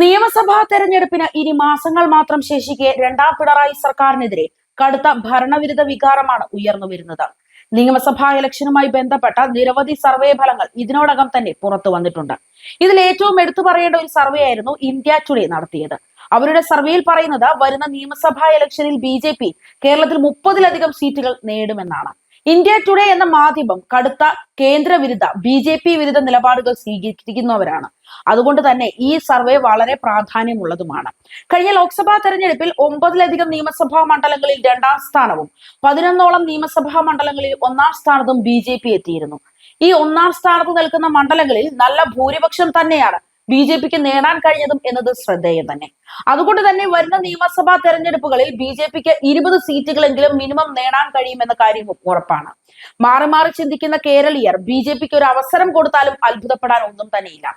നിയമസഭാ തെരഞ്ഞെടുപ്പിന് ഇനി മാസങ്ങൾ മാത്രം ശേഷിക്കെ രണ്ടാം പിണറായി സർക്കാരിനെതിരെ കടുത്ത ഭരണവിരുദ്ധ വികാരമാണ് ഉയർന്നു വരുന്നത്. നിയമസഭാ ഇലക്ഷനുമായി ബന്ധപ്പെട്ട നിരവധി സർവേ ഫലങ്ങൾ ഇതിനോടകം തന്നെ പുറത്തു വന്നിട്ടുണ്ട്. ഇതിൽ ഏറ്റവും എടുത്തു പറയേണ്ട ഒരു സർവേ ആയിരുന്നു ഇന്ത്യ ടുഡേ നടത്തിയത്. അവരുടെ സർവേയിൽ പറയുന്നത് വരുന്ന നിയമസഭാ ഇലക്ഷനിൽ ബി ജെ പി കേരളത്തിൽ മുപ്പതിലധികം സീറ്റുകൾ നേടുമെന്നാണ്. ഇന്ത്യ ടുഡേ എന്ന മാധ്യമം കടുത്ത കേന്ദ്ര വിരുദ്ധ ബി ജെ പി വിരുദ്ധ നിലപാടുകൾ സ്വീകരിക്കുന്നവരാണ് അതുകൊണ്ട് തന്നെ ഈ സർവേ വളരെ പ്രാധാന്യമുള്ളതുമാണ്. കഴിഞ്ഞ ലോക്സഭാ തെരഞ്ഞെടുപ്പിൽ ഒമ്പതിലധികം നിയമസഭാ മണ്ഡലങ്ങളിൽ രണ്ടാം സ്ഥാനവും പതിനൊന്നോളം നിയമസഭാ മണ്ഡലങ്ങളിൽ ഒന്നാം സ്ഥാനത്തും ബി എത്തിയിരുന്നു. ഈ ഒന്നാം സ്ഥാനത്ത് നിൽക്കുന്ന മണ്ഡലങ്ങളിൽ നല്ല ഭൂരിപക്ഷം തന്നെയാണ് ബി ജെ പിക്ക് നേടാൻ കഴിഞ്ഞതും എന്നത് ശ്രദ്ധേയം തന്നെ. അതുകൊണ്ട് തന്നെ വരുന്ന നിയമസഭാ തെരഞ്ഞെടുപ്പുകളിൽ ബി ജെ പിക്ക് ഇരുപത് സീറ്റുകളെങ്കിലും മിനിമം നേടാൻ കഴിയുമെന്ന കാര്യം ഉറപ്പാണ്. മാറി മാറി ചിന്തിക്കുന്ന കേരളീയർ ബി ജെ പിക്ക് ഒരു അവസരം കൊടുത്താലും അത്ഭുതപ്പെടാൻ ഒന്നും തന്നെയില്ല.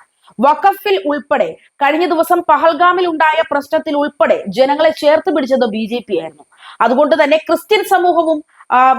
വഖഫിൽ ഉൾപ്പെടെ കഴിഞ്ഞ ദിവസം പഹൽഗാമിൽ ഉണ്ടായ പ്രശ്നത്തിൽ ഉൾപ്പെടെ ജനങ്ങളെ ചേർത്ത് പിടിച്ചത് ബി ജെ പി ആയിരുന്നു. അതുകൊണ്ട് തന്നെ ക്രിസ്ത്യൻ സമൂഹവും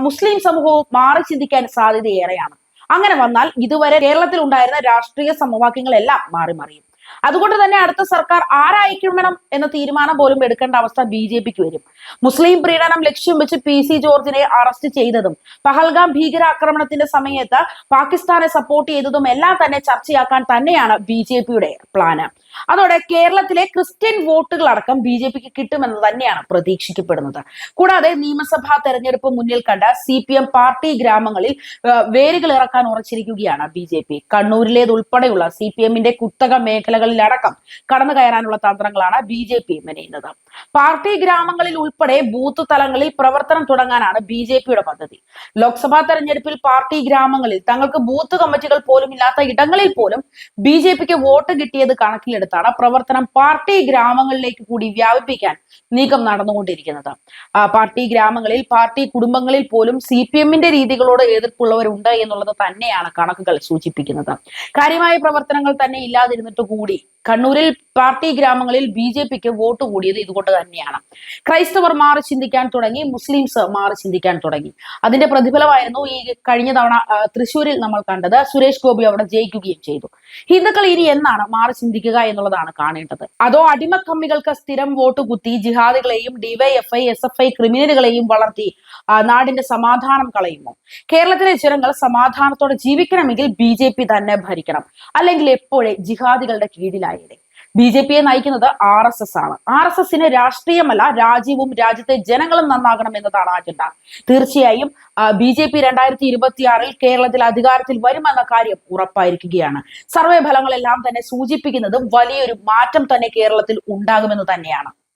മുസ്ലിം സമൂഹവും മാറി ചിന്തിക്കാൻ സാധ്യതയേറെയാണ്. അങ്ങനെ വന്നാൽ ഇതുവരെ കേരളത്തിൽ ഉണ്ടായിരുന്ന രാഷ്ട്രീയ സമവാക്യങ്ങളെല്ലാം മാറി മറിയും. അതുകൊണ്ട് തന്നെ അടുത്ത സർക്കാർ ആരായിരിക്കണം എന്ന തീരുമാനം പോലും എടുക്കേണ്ട അവസ്ഥ ബി ജെ പിക്ക് വരും. മുസ്ലിം പ്രീണനം ലക്ഷ്യം വെച്ച് പി സി ജോർജിനെ അറസ്റ്റ് ചെയ്തതും പഹൽഗാം ഭീകരാക്രമണത്തിന്റെ സമയത്ത് പാകിസ്ഥാനെ സപ്പോർട്ട് ചെയ്തതും എല്ലാം തന്നെ ചർച്ചയാക്കാൻ തന്നെയാണ് ബി ജെ പിയുടെ പ്ലാന് അതോടെ കേരളത്തിലെ ക്രിസ്ത്യൻ വോട്ടുകൾ അടക്കം ബി ജെ പിക്ക് കിട്ടുമെന്ന് തന്നെയാണ് പ്രതീക്ഷിക്കപ്പെടുന്നത്. കൂടാതെ നിയമസഭാ തെരഞ്ഞെടുപ്പ് മുന്നിൽ കണ്ട സി പി എം പാർട്ടി ഗ്രാമങ്ങളിൽ വേരുകൾ ഇറക്കാൻ ഉറച്ചിരിക്കുകയാണ് ബി ജെ പി. കണ്ണൂരിലേതുൾപ്പെടെയുള്ള സി പി എമ്മിന്റെ കുത്തക മേഖലകളിലടക്കം കടന്നു കയറാനുള്ള തന്ത്രങ്ങളാണ് ബി ജെ പി മെനയുന്നത്. പാർട്ടി ഗ്രാമങ്ങളിൽ ഉൾപ്പെടെ ബൂത്ത് തലങ്ങളിൽ പ്രവർത്തനം തുടങ്ങാനാണ് ബി ജെ പിയുടെ പദ്ധതി. ലോക്സഭാ തെരഞ്ഞെടുപ്പിൽ പാർട്ടി ഗ്രാമങ്ങളിൽ തങ്ങൾക്ക് ബൂത്ത് കമ്മിറ്റികൾ പോലും ഇല്ലാത്ത ഇടങ്ങളിൽ പോലും ബി ജെ പിക്ക് വോട്ട് കിട്ടിയത് കണക്കിലെടുത്താണ് പ്രവർത്തനം പാർട്ടി ഗ്രാമങ്ങളിലേക്ക് കൂടി വ്യാപിപ്പിക്കാൻ നീക്കം നടന്നുകൊണ്ടിരിക്കുന്നത്. പാർട്ടി ഗ്രാമങ്ങളിൽ പാർട്ടി കുടുംബങ്ങളിൽ പോലും സി പി എമ്മിന്റെ രീതികളോട് എതിർപ്പുള്ളവരുണ്ട് എന്നുള്ളത് തന്നെയാണ് കണക്കുകൾ സൂചിപ്പിക്കുന്നത്. കാര്യമായ പ്രവർത്തനങ്ങൾ തന്നെ ഇല്ലാതിരുന്നിട്ട് കൂടി കൂടി കണ്ണൂരിൽ പാർട്ടി ഗ്രാമങ്ങളിൽ ബി ജെ പിക്ക് വോട്ട് കൂടിയത് ഇതുകൊണ്ട് തന്നെയാണ്. ക്രൈസ്തവർ മാറി ചിന്തിക്കാൻ തുടങ്ങി മുസ്ലിംസ് മാറി ചിന്തിക്കാൻ തുടങ്ങി. അതിന്റെ പ്രതിഫലമായിരുന്നു ഈ കഴിഞ്ഞ തവണ തൃശ്ശൂരിൽ നമ്മൾ കണ്ടത്. സുരേഷ് ഗോപി അവിടെ ജയിക്കുകയും ചെയ്തു. ഹിന്ദുക്കൾ ഇനി എന്നാണ് മാറി ചിന്തിക്കുക എന്നുള്ളതാണ് കാണേണ്ടത്. അതോ അടിമക്കമ്മികൾക്ക് സ്ഥിരം വോട്ട് കുത്തി ജിഹാദികളെയും ഡിവൈഎഫ്ഐ എസ് എഫ് ഐ ക്രിമിനലുകളെയും വളർത്തി നാടിന്റെ സമാധാനം കളയുമോ കേരളത്തിലെ ജനങ്ങൾ സമാധാനത്തോടെ ജീവിക്കണമെങ്കിൽ ബി തന്നെ ഭരിക്കണം. അല്ലെങ്കിൽ എപ്പോഴേ ജിഹാദികളുടെ കീഴിലായേനെ ബി ജെ പിയെ നയിക്കുന്നത് ആർ എസ് എസ് ആണ്. ആർ എസ് എസിന് രാഷ്ട്രീയമല്ല രാജ്യവും രാജ്യത്തെ ജനങ്ങളും നന്നാകണം എന്നതാണ് അജണ്ട. തീർച്ചയായും ബി ജെ പി രണ്ടായിരത്തി ഇരുപത്തിയാറിൽ കേരളത്തിൽ അധികാരത്തിൽ വരുമെന്ന കാര്യം ഉറപ്പായിരിക്കുകയാണ്. സർവേ ഫലങ്ങളെല്ലാം തന്നെ സൂചിപ്പിക്കുന്നതും വലിയൊരു മാറ്റം തന്നെ കേരളത്തിൽ ഉണ്ടാകുമെന്ന് തന്നെയാണ്.